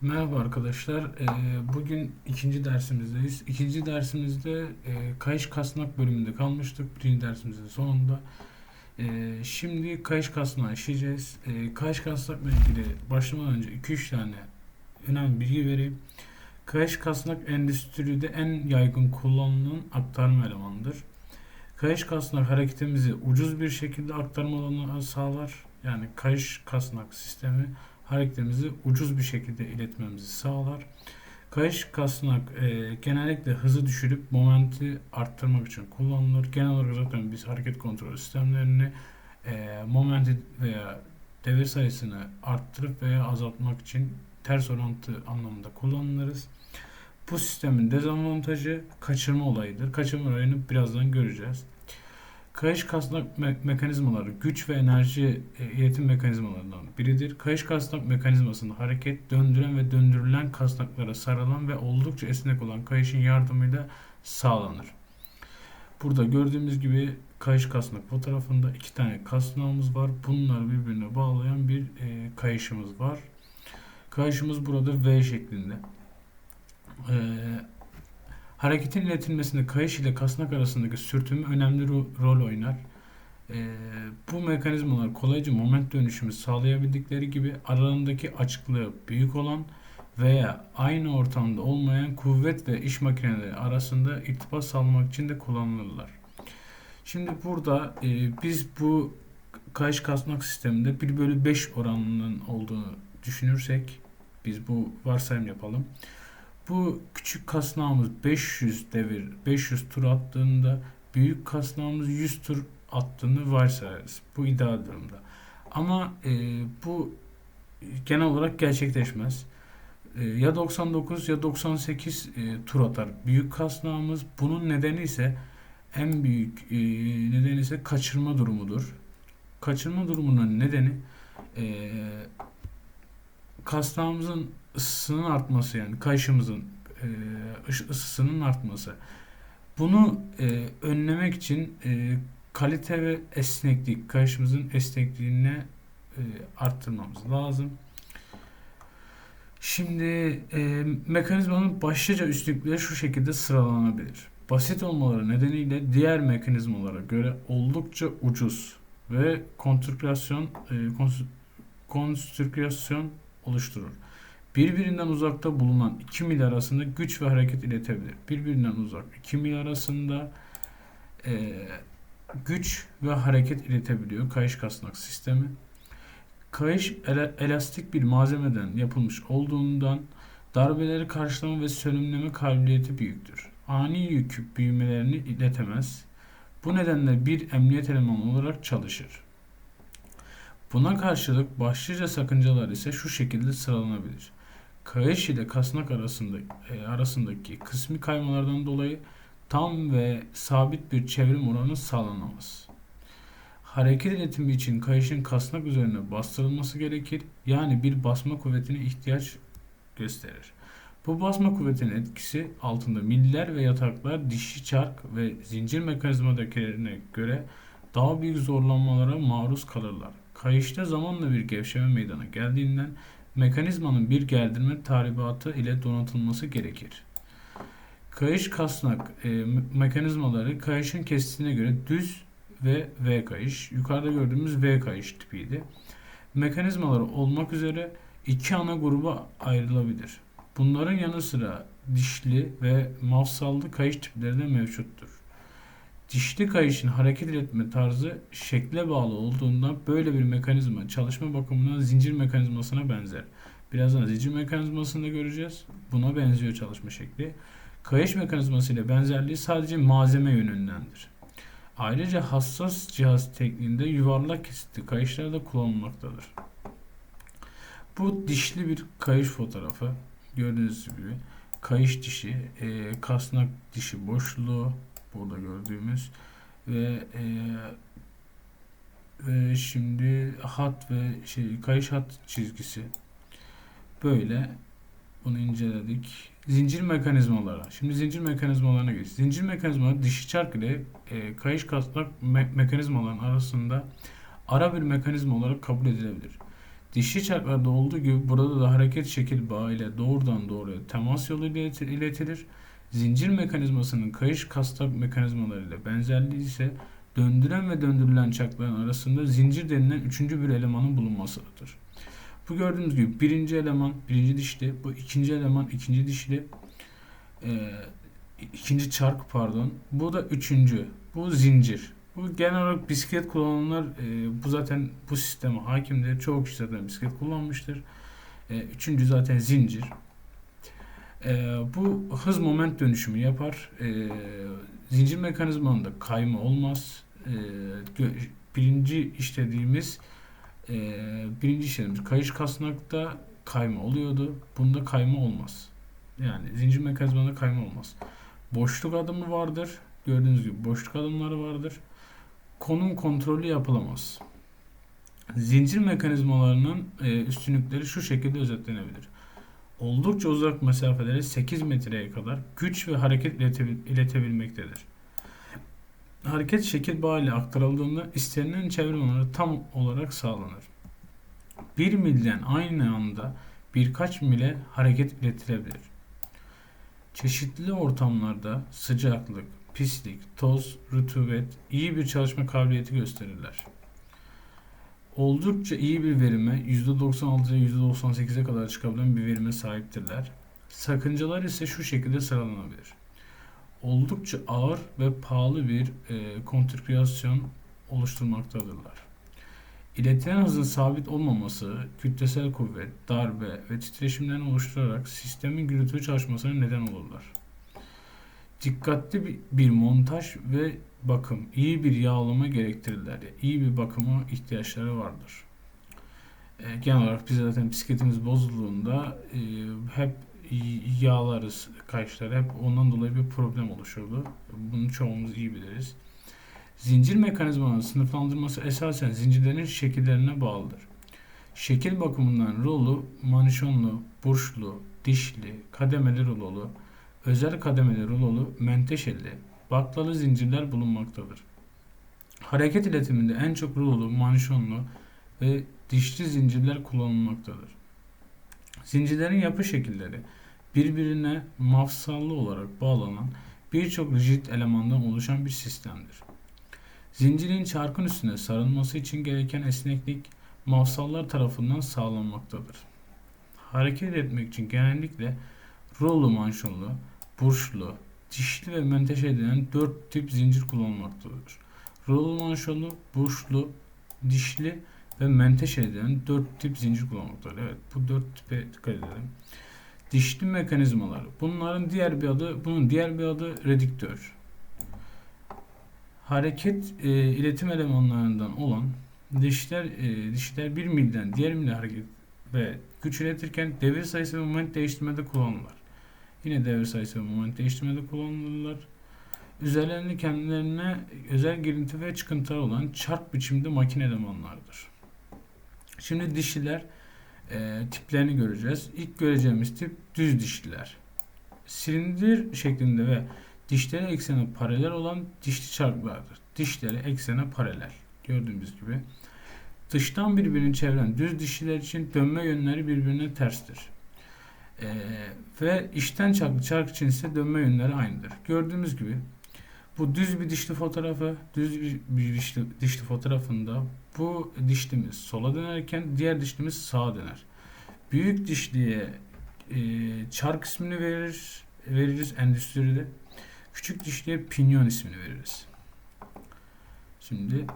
Merhaba arkadaşlar. Ee, Bugün ikinci dersimizdeyiz. İkinci dersimizde e, kayış kasnak bölümünde kalmıştık. Birinci dersimizin sonunda. Ee, Şimdi kayış kasnağı işleyeceğiz. Ee, Kayış kasnakla ilgili başlamadan önce 2-3 tane önemli bilgi vereyim. Kayış kasnak endüstride en yaygın kullanılan aktarma elemanıdır. Kayış kasnak hareketimizi ucuz bir şekilde aktarmalarını sağlar. Yani kayış kasnak sistemi hareketimizi ucuz bir şekilde iletmemizi sağlar. Kayış kasnak e, genellikle hızı düşürüp momenti arttırmak için kullanılır. Genel olarak zaten biz hareket kontrol sistemlerini e, momenti veya devir sayısını arttırıp veya azaltmak için ters orantı anlamında kullanırız. Bu sistemin dezavantajı kaçırma olayıdır. Kaçırma olayını birazdan göreceğiz. Kayış kasnak me- mekanizmaları güç ve enerji e, iletim mekanizmalarından biridir. Kayış kasnak mekanizmasında hareket döndüren ve döndürülen kasnaklara sarılan ve oldukça esnek olan kayışın yardımıyla sağlanır. Burada gördüğümüz gibi kayış kasnak fotoğrafında iki tane kasnağımız var. Bunları birbirine bağlayan bir e, kayışımız var. Kayışımız burada V şeklinde. E, Hareketin iletilmesinde kayış ile kasnak arasındaki sürtünme önemli ro- rol oynar. Ee, bu mekanizmalar kolayca moment dönüşümü sağlayabildikleri gibi aralarındaki açıklığı büyük olan veya aynı ortamda olmayan kuvvet ve iş makineleri arasında irtibat sağlamak için de kullanılırlar. Şimdi burada e, biz bu kayış kasnak sisteminde 1 bölü 5 oranının olduğunu düşünürsek biz bu varsayım yapalım. Bu küçük kasnağımız 500 devir, 500 tur attığında büyük kasnağımız 100 tur attığını varsayarız. Bu ideal durumda. Ama e, bu genel olarak gerçekleşmez. E, ya 99 ya 98 e, tur atar büyük kasnağımız. Bunun nedeni ise en büyük e, nedeni ise kaçırma durumudur. Kaçırma durumunun nedeni e, kasnağımızın ısısının artması yani kayışımızın e, ısı- ısısının artması. Bunu e, önlemek için e, kalite ve esneklik, kayışımızın esnekliğini e, arttırmamız lazım. Şimdi e, mekanizmanın başlıca üstlükleri şu şekilde sıralanabilir. Basit olmaları nedeniyle diğer mekanizmalara göre oldukça ucuz ve konstrüksiyon e, kons- konstrüksiyon oluşturur. Birbirinden uzakta bulunan iki mil arasında güç ve hareket iletebilir. Birbirinden uzak iki mil arasında e, güç ve hareket iletebiliyor kayış kasnak sistemi. Kayış ele- elastik bir malzemeden yapılmış olduğundan darbeleri karşılama ve sönümleme kabiliyeti büyüktür. Ani yük büyümelerini iletemez. Bu nedenle bir emniyet elemanı olarak çalışır. Buna karşılık başlıca sakıncalar ise şu şekilde sıralanabilir. Kayış ile kasnak arasında, e, arasındaki kısmi kaymalardan dolayı tam ve sabit bir çevrim oranı sağlanamaz. Hareket iletimi için kayışın kasnak üzerine bastırılması gerekir. Yani bir basma kuvvetine ihtiyaç gösterir. Bu basma kuvvetinin etkisi altında miller ve yataklar dişi çark ve zincir mekanizmadakilerine göre daha büyük zorlanmalara maruz kalırlar. Kayışta zamanla bir gevşeme meydana geldiğinden mekanizmanın bir gerdirme tahribatı ile donatılması gerekir. Kayış kasnak e, me- mekanizmaları kayışın kesitine göre düz ve V kayış. Yukarıda gördüğümüz V kayış tipiydi. Mekanizmaları olmak üzere iki ana gruba ayrılabilir. Bunların yanı sıra dişli ve mafsallı kayış tipleri de mevcuttur. Dişli kayışın hareket iletme tarzı şekle bağlı olduğundan böyle bir mekanizma çalışma bakımından zincir mekanizmasına benzer. Birazdan zincir mekanizmasını da göreceğiz. Buna benziyor çalışma şekli. Kayış mekanizması ile benzerliği sadece malzeme yönündendir. Ayrıca hassas cihaz tekniğinde yuvarlak kesitli kayışlar da kullanılmaktadır. Bu dişli bir kayış fotoğrafı. Gördüğünüz gibi kayış dişi, e, kasnak dişi boşluğu burada gördüğümüz ve e, ve şimdi hat ve şey kayış hat çizgisi böyle bunu inceledik. Zincir mekanizmaları. Şimdi zincir mekanizmalarına geç. Zincir mekanizmaları dişi çark ile e, kayış kasnak me- mekanizmaların arasında ara bir mekanizma olarak kabul edilebilir. Dişli çarklarda olduğu gibi burada da hareket şekil bağı ile doğrudan doğruya temas yolu iletilir. Zincir mekanizmasının kayış kastak mekanizmalarıyla benzerliği ise döndüren ve döndürülen çarkların arasında zincir denilen üçüncü bir elemanın bulunmasıdır. Bu gördüğünüz gibi birinci eleman birinci dişli, bu ikinci eleman ikinci dişli, ee, ikinci çark pardon. Bu da üçüncü. Bu zincir. Bu genel olarak bisiklet kullananlar e, bu zaten bu sisteme hakimdir. Çoğu kişi zaten bisiklet kullanmıştır. E, üçüncü zaten zincir. E, bu hız moment dönüşümü yapar. E, zincir mekanizmanında kayma olmaz. E, birinci işlediğimiz e, birinci işlediğimiz kayış kasnakta kayma oluyordu. Bunda kayma olmaz. Yani zincir mekanizmasında kayma olmaz. Boşluk adımı vardır. Gördüğünüz gibi boşluk adımları vardır. Konum kontrolü yapılamaz. Zincir mekanizmalarının e, üstünlükleri şu şekilde özetlenebilir. Oldukça uzak mesafeleri 8 metreye kadar güç ve hareket iletebil- iletebilmektedir. Hareket şekil bağı ile aktarıldığında istenilen çevrim alanı tam olarak sağlanır. 1 milden aynı anda birkaç mile hareket iletilebilir. Çeşitli ortamlarda sıcaklık, pislik, toz, rutubet iyi bir çalışma kabiliyeti gösterirler. Oldukça iyi bir verime %96'ya %98'e kadar çıkabilen bir verime sahiptirler. Sakıncalar ise şu şekilde sıralanabilir. Oldukça ağır ve pahalı bir e, kontrkreasyon oluşturmaktadırlar. İletilen hızın sabit olmaması, kütlesel kuvvet, darbe ve titreşimlerini oluşturarak sistemin gürültülü çalışmasına neden olurlar. Dikkatli bir- montaj ve bakım, iyi bir yağlama gerektirirler. İyi bir bakıma ihtiyaçları vardır. E, genel olarak biz zaten bisikletimiz bozulduğunda e, hep yağlarız kayışları. Hep ondan dolayı bir problem oluşurdu. Bunu çoğumuz iyi biliriz. Zincir mekanizmalarının sınıflandırması esasen zincirlerin şekillerine bağlıdır. Şekil bakımından rolu, manişonlu, burçlu, dişli, kademeli rololu, özel kademeli rololu, menteşeli, baklalı zincirler bulunmaktadır. Hareket iletiminde en çok rololu, manişonlu ve dişli zincirler kullanılmaktadır. Zincirlerin yapı şekilleri birbirine mafsallı olarak bağlanan birçok rigid elemandan oluşan bir sistemdir. Zincirin çarkın üstüne sarılması için gereken esneklik mafsallar tarafından sağlanmaktadır. Hareket etmek için genellikle rollu manşonlu, burçlu, dişli ve menteşe edilen dört tip zincir kullanılmaktadır. Rollu manşonlu, burçlu, dişli ve menteşe edilen dört tip zincir kullanmaktadır. Evet bu dört tipe dikkat edelim. Dişli mekanizmalar. Bunların diğer bir adı, bunun diğer bir adı redüktör hareket e, iletim elemanlarından olan dişler e, dişler bir milden diğer mile hareket ve güç iletirken devir sayısı ve moment değiştirmede kullanılır. Yine devir sayısı ve moment değiştirmede kullanılırlar. Üzerlerinde kendilerine özel girinti ve çıkıntılar olan çark biçimde makine elemanlardır. Şimdi dişliler e, tiplerini göreceğiz. İlk göreceğimiz tip düz dişliler. Silindir şeklinde ve dişleri eksene paralel olan dişli çarklardır. Dişleri eksene paralel. Gördüğümüz gibi. Dıştan birbirini çeviren düz dişliler için dönme yönleri birbirine terstir. Ee, ve içten çark için ise dönme yönleri aynıdır. Gördüğümüz gibi bu düz bir dişli fotoğrafı, düz bir, bir dişli, dişli fotoğrafında bu dişlimiz sola dönerken diğer dişlimiz sağa döner. Büyük dişliye e, çark ismini verir, veririz endüstride. Küçük dişliye pinyon ismini veririz. Şimdi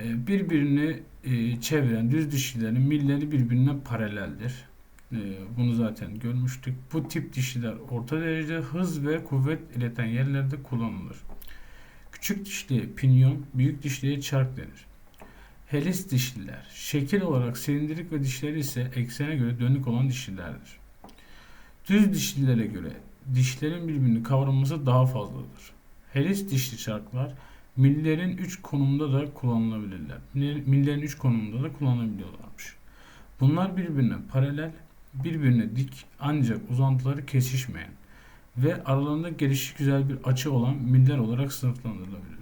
e, birbirini e, çeviren düz dişlilerin milleri birbirine paraleldir. E, bunu zaten görmüştük. Bu tip dişliler orta derece hız ve kuvvet ileten yerlerde kullanılır. Küçük dişliye pinyon, büyük dişliye çark denir. Helis dişliler, şekil olarak silindirik ve dişleri ise eksene göre dönük olan dişlilerdir. Düz dişlilere göre dişlerin birbirini kavraması daha fazladır. Helis dişli çarklar millerin 3 konumda da kullanılabilirler. Millerin 3 konumunda da kullanabiliyorlarmış. Bunlar birbirine paralel, birbirine dik ancak uzantıları kesişmeyen ve aralarında gelişik güzel bir açı olan miller olarak sınıflandırılabilirler.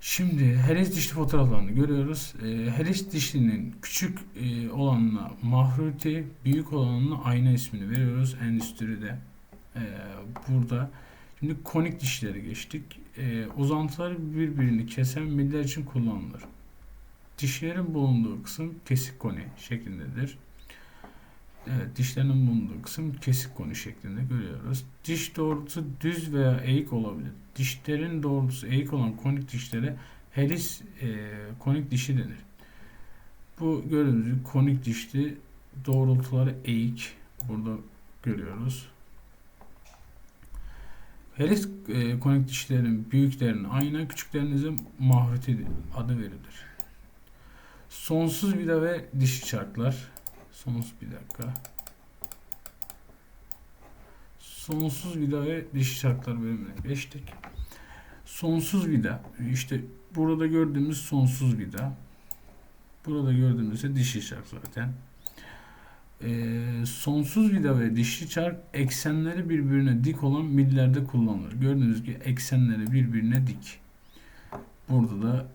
Şimdi Helis dişli fotoğraflarını görüyoruz. E, Helis dişlinin küçük e, olanına mahruti, büyük olanına ayna ismini veriyoruz endüstride. E, burada. Şimdi konik dişleri geçtik. E, uzantılar birbirini kesen miller için kullanılır. Dişlerin bulunduğu kısım kesik koni şeklindedir. Evet, dişlerin bulunduğu kısım kesik koni şeklinde görüyoruz. Diş doğrultusu düz veya eğik olabilir. Dişlerin doğrultusu eğik olan konik dişlere helis e, konik dişi denir. Bu gördüğünüz konik dişli doğrultuları eğik. Burada görüyoruz. Helis e, konik dişlerin büyüklerinin ayna, küçüklerinin ise mahruti adı verilir. Sonsuz vida ve dişi çarklar. Sonsuz bir dakika. Sonsuz vida ve dişi çarklar bölümüne geçtik. Sonsuz vida. işte burada gördüğümüz sonsuz vida. Burada gördüğümüz ise dişi çark zaten. Ee, sonsuz vida ve dişli çark eksenleri birbirine dik olan millerde kullanılır. Gördüğünüz gibi eksenleri birbirine dik. Burada da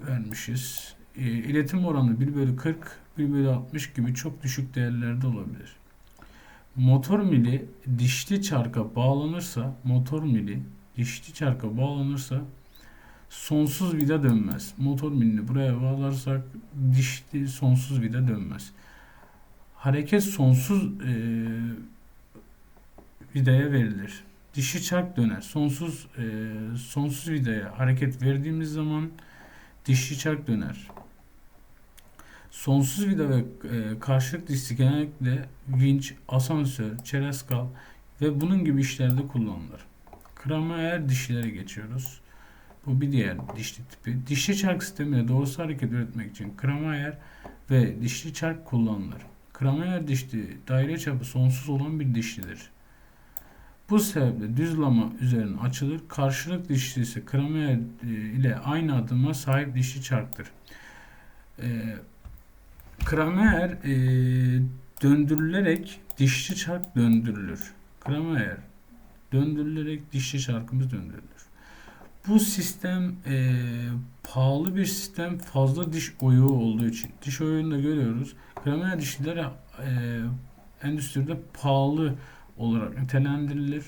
vermişiz. Ee, iletim oranı 1 bölü 40, 1 bölü 60 gibi çok düşük değerlerde olabilir. Motor mili dişli çarka bağlanırsa, motor mili dişli çarka bağlanırsa sonsuz vida dönmez. Motor milini buraya bağlarsak dişli sonsuz vida dönmez hareket sonsuz e, vidaya verilir. Dişi çark döner. Sonsuz e, sonsuz vidaya hareket verdiğimiz zaman dişi çark döner. Sonsuz vida ve e, karşılık dişli genellikle vinç, asansör, çerezkal ve bunun gibi işlerde kullanılır. Kramayer dişlere geçiyoruz. Bu bir diğer dişli tipi. Dişli çark sistemiyle doğrusu hareket üretmek için kramayer ve dişli çark kullanılır. Kramer dişli daire çapı sonsuz olan bir dişlidir. Bu sebeple düz lama üzerine açılır. Karşılık dişli ise kramer e, ile aynı adıma sahip dişli çarktır. E, kramer e, döndürülerek dişli çark döndürülür. Kramer döndürülerek dişli çarkımız döndürülür. Bu sistem e, pahalı bir sistem fazla diş oyuğu olduğu için. Diş oyuğunu da görüyoruz. Kramer dişliler e, endüstride pahalı olarak nitelendirilir.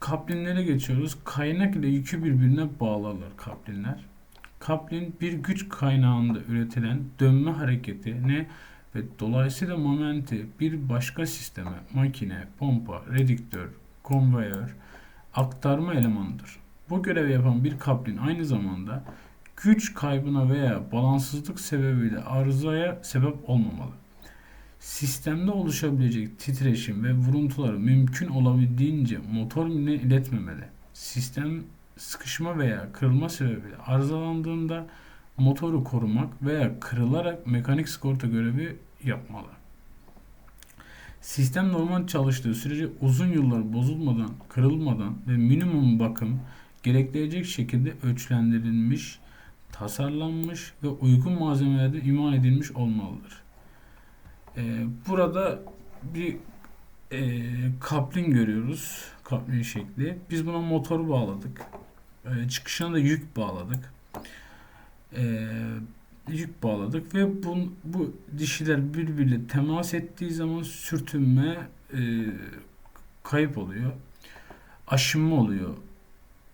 Kaplinlere geçiyoruz. Kaynak ile yükü birbirine bağlarlar kaplinler. Kaplin bir güç kaynağında üretilen dönme hareketini ve dolayısıyla momenti bir başka sisteme, makine, pompa, redüktör, konveyör, aktarma elemanıdır. Bu görevi yapan bir kaplin aynı zamanda güç kaybına veya balansızlık sebebiyle arızaya sebep olmamalı. Sistemde oluşabilecek titreşim ve vuruntuları mümkün olabildiğince motor iletmemeli. Sistem sıkışma veya kırılma sebebiyle arızalandığında motoru korumak veya kırılarak mekanik sigorta görevi yapmalı. Sistem normal çalıştığı sürece uzun yıllar bozulmadan, kırılmadan ve minimum bakım gerektirecek şekilde ölçülendirilmiş, tasarlanmış ve uygun malzemelerde imal edilmiş olmalıdır. Ee, burada bir e, kaplin görüyoruz. Kaplin şekli. Biz buna motor bağladık. E, çıkışına da yük bağladık. E, yük bağladık ve bu, bu dişiler birbiriyle temas ettiği zaman sürtünme e, kayıp oluyor. Aşınma oluyor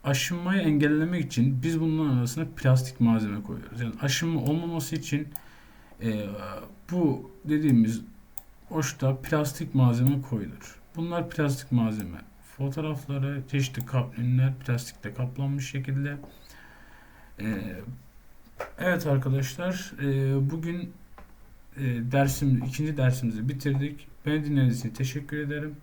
aşınmayı engellemek için biz bunların arasına plastik malzeme koyuyoruz. Yani aşınma olmaması için e, bu dediğimiz hoşta plastik malzeme koyulur. Bunlar plastik malzeme. Fotoğrafları çeşitli kaplinler plastikle kaplanmış şekilde. E, evet arkadaşlar e, bugün e, dersim ikinci dersimizi bitirdik. Beni dinlediğiniz için teşekkür ederim.